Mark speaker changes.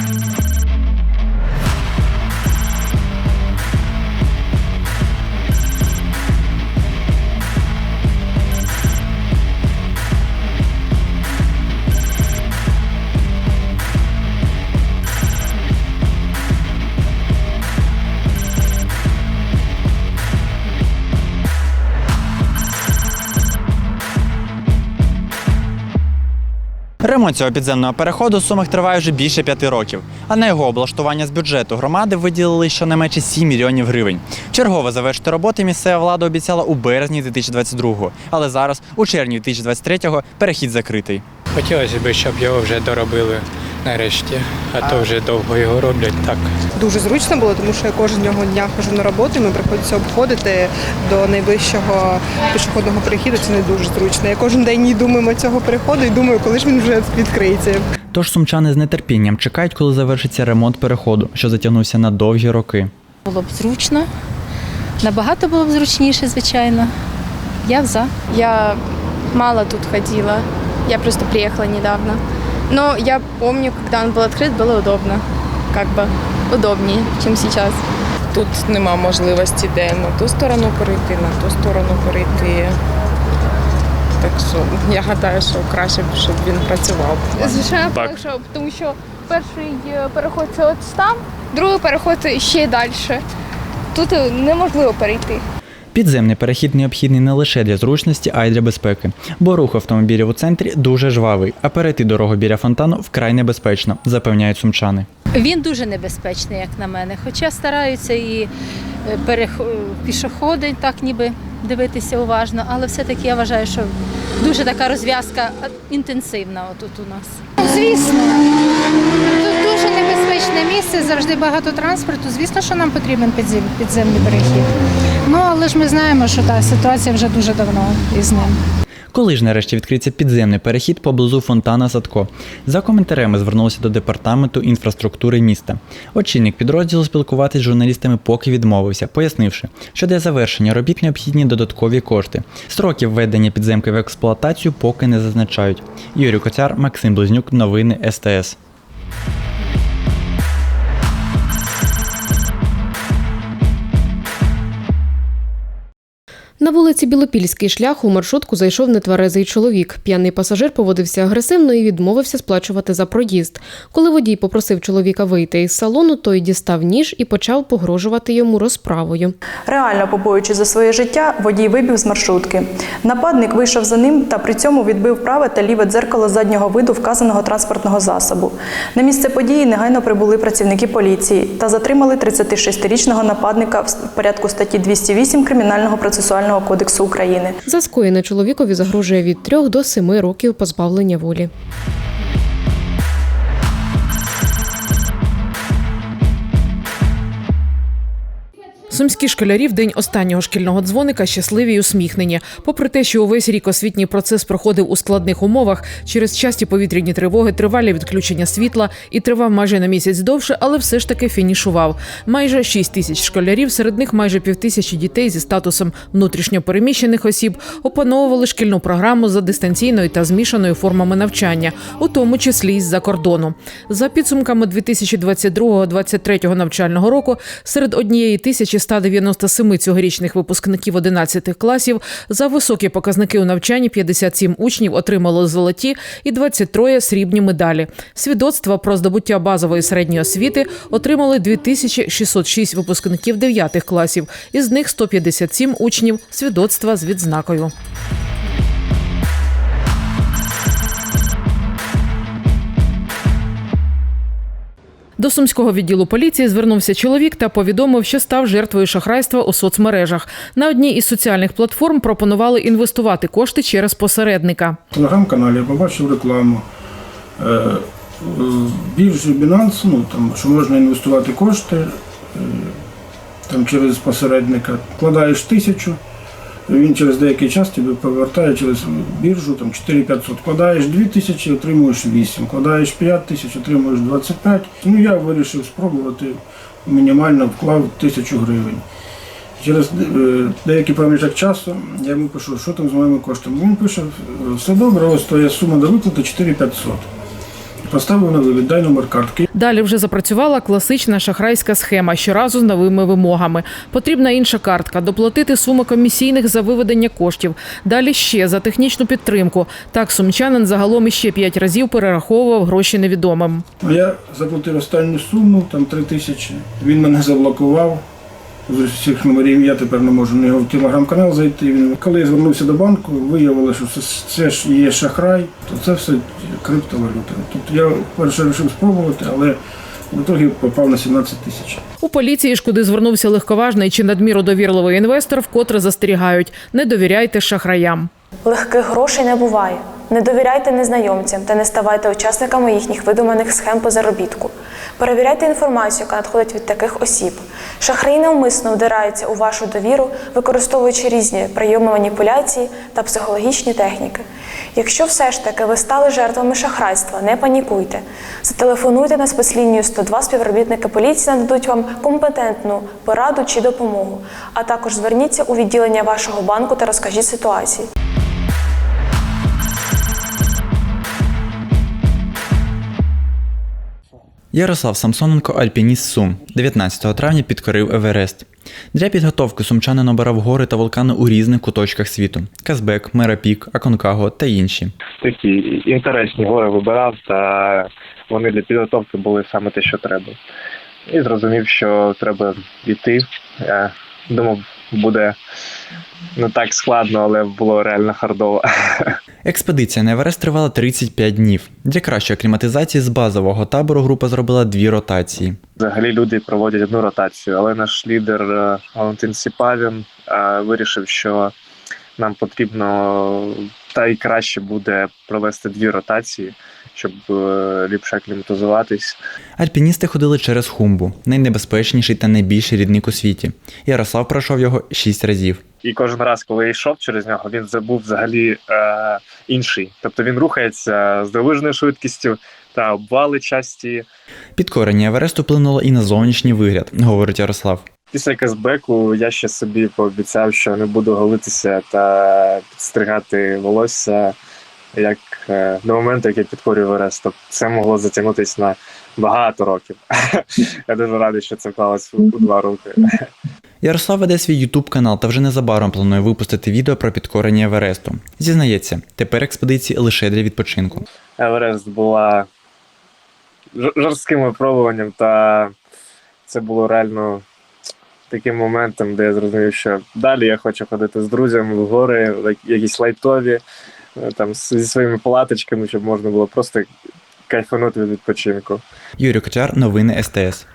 Speaker 1: Thank you. Ремонт цього підземного переходу в Сумах триває вже більше п'яти років, а на його облаштування з бюджету громади виділили щонайменше 7 мільйонів гривень. Чергово завершити роботи місцева влада обіцяла у березні 2022-го, але зараз, у червні 2023-го, перехід закритий.
Speaker 2: Хотілося б, щоб його вже доробили нарешті, а то вже довго його роблять так.
Speaker 3: Дуже зручно було, тому що я кожного дня хожу на роботу, і мені приходиться обходити до найближчого пішохідного перехіду. Це не дуже зручно. Я кожен день йду мимо цього переходу і думаю, коли ж він вже відкриється.
Speaker 1: Тож сумчани з нетерпінням чекають, коли завершиться ремонт переходу, що затягнувся на довгі роки.
Speaker 4: Було б зручно. Набагато було б зручніше, звичайно. Я за.
Speaker 5: Я мало тут ходила. Я просто приехала недавно. Но я помню, когда он был открыт, было удобно. Как бы удобнее, чем сейчас.
Speaker 6: Тут нема можливості де на ту сторону перейти, на ту сторону перейти. Так що я гадаю, що краще б, щоб він працював.
Speaker 5: Звичайно, полегшало, тому що перший е, переход це от там, другий переход ще далі. Тут е, неможливо перейти.
Speaker 1: Підземний перехід необхідний не лише для зручності, а й для безпеки, бо рух автомобілів у центрі дуже жвавий, а перейти дорогу біля фонтану вкрай небезпечно, запевняють сумчани.
Speaker 4: Він дуже небезпечний, як на мене. Хоча стараються і е, перех... пішоходи так ніби дивитися уважно, але все-таки я вважаю, що дуже така розв'язка інтенсивна отут у нас.
Speaker 7: Звісно, тут місце, завжди багато транспорту. Звісно, що нам потрібен підзем- підземний перехід. Ну але ж ми знаємо, що та ситуація вже дуже давно із ним.
Speaker 1: Коли ж нарешті відкриється підземний перехід поблизу фонтана Садко? За коментарями звернулися до департаменту інфраструктури міста. Очільник підрозділу спілкуватись з журналістами поки відмовився, пояснивши, що для завершення робіт необхідні додаткові кошти. Строків введення підземки в експлуатацію поки не зазначають. Юрій Коцяр, Максим Близнюк, новини СТС.
Speaker 8: На вулиці Білопільський шлях у маршрутку зайшов нетверезий чоловік. П'яний пасажир поводився агресивно і відмовився сплачувати за проїзд. Коли водій попросив чоловіка вийти із салону, той дістав ніж і почав погрожувати йому розправою.
Speaker 9: Реально побоюючи за своє життя, водій вибіг з маршрутки. Нападник вийшов за ним та при цьому відбив праве та ліве дзеркало заднього виду вказаного транспортного засобу. На місце події негайно прибули працівники поліції та затримали 36-річного нападника в порядку статті 208 Кримінального процесуального кодексу України.
Speaker 8: За скоєне чоловікові загрожує від 3 до 7 років позбавлення волі.
Speaker 10: Сумські школярі в день останнього шкільного дзвоника щасливі й усміхнені. Попри те, що увесь рік освітній процес проходив у складних умовах через часті повітряні тривоги, тривалі відключення світла і тривав майже на місяць довше, але все ж таки фінішував. Майже 6 тисяч школярів, серед них майже півтисячі дітей зі статусом внутрішньо переміщених осіб, опановували шкільну програму за дистанційною та змішаною формами навчання, у тому числі й з-за кордону. За підсумками 2022-2023 навчального року серед однієї тисячі 197 цьогорічних випускників 11 класів за високі показники у навчанні 57 учнів отримало золоті і 23 срібні медалі. Свідоцтва про здобуття базової середньої освіти отримали 2606 випускників 9 класів, із них 157 учнів свідоцтва з відзнакою. До сумського відділу поліції звернувся чоловік та повідомив, що став жертвою шахрайства у соцмережах. На одній із соціальних платформ пропонували інвестувати кошти через посередника.
Speaker 11: В телеграм-каналі побачив рекламу. Е, Біржі Binance, ну, там, що можна інвестувати кошти е, там, через посередника. Вкладаєш тисячу, він через деякий час тобі повертає через біржу там, 4500. Вкладаєш 2 тисячі, отримуєш 8. Вкладаєш 5 тисяч, отримуєш 25. Ну, я вирішив спробувати, мінімально вклав тисячу гривень. Через е, деякий проміжок часу я йому пишу, що там з моїми коштами. Він пише, все добре, ось твоя сума до виплати 4500. Поставив на віддай номер картки.
Speaker 10: Далі вже запрацювала класична шахрайська схема, щоразу з новими вимогами. Потрібна інша картка, доплатити суму комісійних за виведення коштів. Далі ще за технічну підтримку. Так сумчанин загалом іще п'ять разів перераховував гроші невідомим.
Speaker 11: Я заплатив останню суму, там 3 тисячі. Він мене заблокував. З усіх номерів я тепер не можу на його в телеграм-канал зайти. Він, коли я звернувся до банку, виявилося, що це, це ж є шахрай, то це все криптовалюта. Тобто я перше вирішив спробувати, але в ітогі попав на 17 тисяч.
Speaker 10: У поліції ж куди звернувся легковажний чи надміру довірливий інвестор, вкотре застерігають: не довіряйте шахраям.
Speaker 9: Легких грошей не буває. Не довіряйте незнайомцям та не ставайте учасниками їхніх видуманих схем по заробітку. Перевіряйте інформацію, яка надходить від таких осіб. Шахраї навмисно вдираються у вашу довіру, використовуючи різні прийоми маніпуляції та психологічні техніки. Якщо все ж таки ви стали жертвами шахрайства, не панікуйте. Зателефонуйте на спецлінію 102, співробітники поліції нададуть вам компетентну пораду чи допомогу, а також зверніться у відділення вашого банку та розкажіть ситуацію.
Speaker 1: Ярослав Самсоненко, альпініст Сум, 19 травня підкорив Еверест. Для підготовки сумчанин обирав гори та вулкани у різних куточках світу: Казбек, Мерапік, Аконкаго та інші.
Speaker 12: такі інтересні гори вибирав, та вони для підготовки були саме те, що треба. І зрозумів, що треба йти. Я думав, буде не так складно, але було реально хардово.
Speaker 1: Експедиція на Еверест тривала 35 днів. Для кращої акліматизації з базового табору група зробила дві ротації.
Speaker 12: Взагалі люди проводять одну ротацію, але наш лідер е, Валентин Сіпавін е, вирішив, що нам потрібно та й краще буде провести дві ротації, щоб е, ліпше акліматизуватись.
Speaker 1: Альпіністи ходили через Хумбу, найнебезпечніший та найбільший рідник у світі. Ярослав пройшов його 6 разів.
Speaker 12: І кожен раз, коли я йшов через нього, він забув взагалі е, інший. Тобто він рухається з дивижною швидкістю та обвали часті.
Speaker 1: Підкорення Евересту вплинуло і на зовнішній вигляд, говорить Ярослав.
Speaker 12: Після Казбеку я ще собі пообіцяв, що не буду голитися та підстригати волосся як е, до моменту, як я підкорюю Еверест. Тобто це могло затягнутися на багато років. Я дуже радий, що це вклалось у два роки.
Speaker 1: Ярослав веде свій ютуб канал та вже незабаром планує випустити відео про підкорення Евересту. Зізнається, тепер експедиції лише для відпочинку.
Speaker 12: Еверест була жорстким випробуванням, та це було реально таким моментом, де я зрозумів, що далі я хочу ходити з друзями в гори, якісь лайтові, там зі своїми палаточками, щоб можна було просто кайфанути від відпочинку.
Speaker 1: Юрій Кочар, новини СТС.